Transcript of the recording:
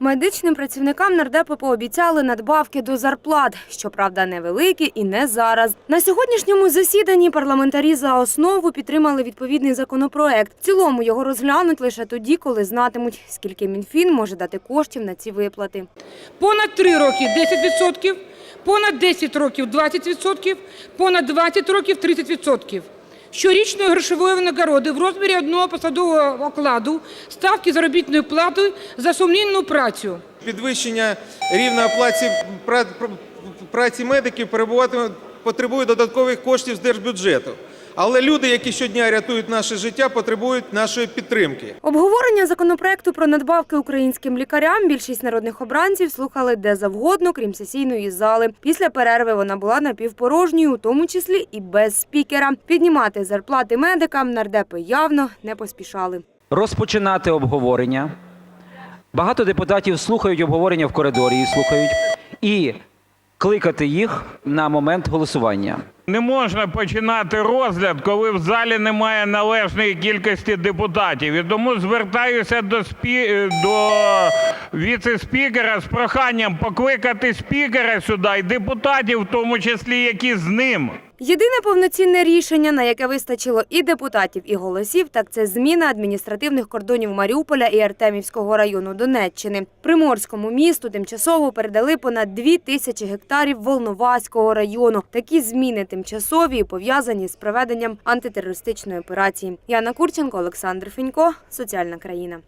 Медичним працівникам нардепи пообіцяли надбавки до зарплат. Щоправда, невеликі і не зараз. На сьогоднішньому засіданні парламентарі за основу підтримали відповідний законопроект. В цілому його розглянуть лише тоді, коли знатимуть, скільки Мінфін може дати коштів на ці виплати. Понад 3 роки 10%, понад 10 років 20%, понад 20 років 30%. Щорічної грошової винагороди в розмірі одного посадового окладу, ставки заробітної плати за сумлінну працю. Підвищення рівня оплаті пра- праці медиків потребує додаткових коштів з держбюджету. Але люди, які щодня рятують наше життя, потребують нашої підтримки. Обговорення законопроекту про надбавки українським лікарям більшість народних обранців слухали де завгодно, крім сесійної зали. Після перерви вона була напівпорожньою, у тому числі і без спікера. Піднімати зарплати медикам нардепи явно не поспішали. розпочинати обговорення. Багато депутатів слухають обговорення в коридорі і слухають, і кликати їх на момент голосування. Не можна починати розгляд, коли в залі немає належної кількості депутатів. І тому звертаюся до спі... до віце-спікера з проханням покликати спікера сюди і депутатів, в тому числі, які з ним. Єдине повноцінне рішення, на яке вистачило і депутатів, і голосів, так це зміна адміністративних кордонів Маріуполя і Артемівського району Донеччини. Приморському місту тимчасово передали понад дві тисячі гектарів Волноваського району. Такі зміни тимчасові і пов'язані з проведенням антитерористичної операції. Яна Курченко, Олександр Фінько, Соціальна країна.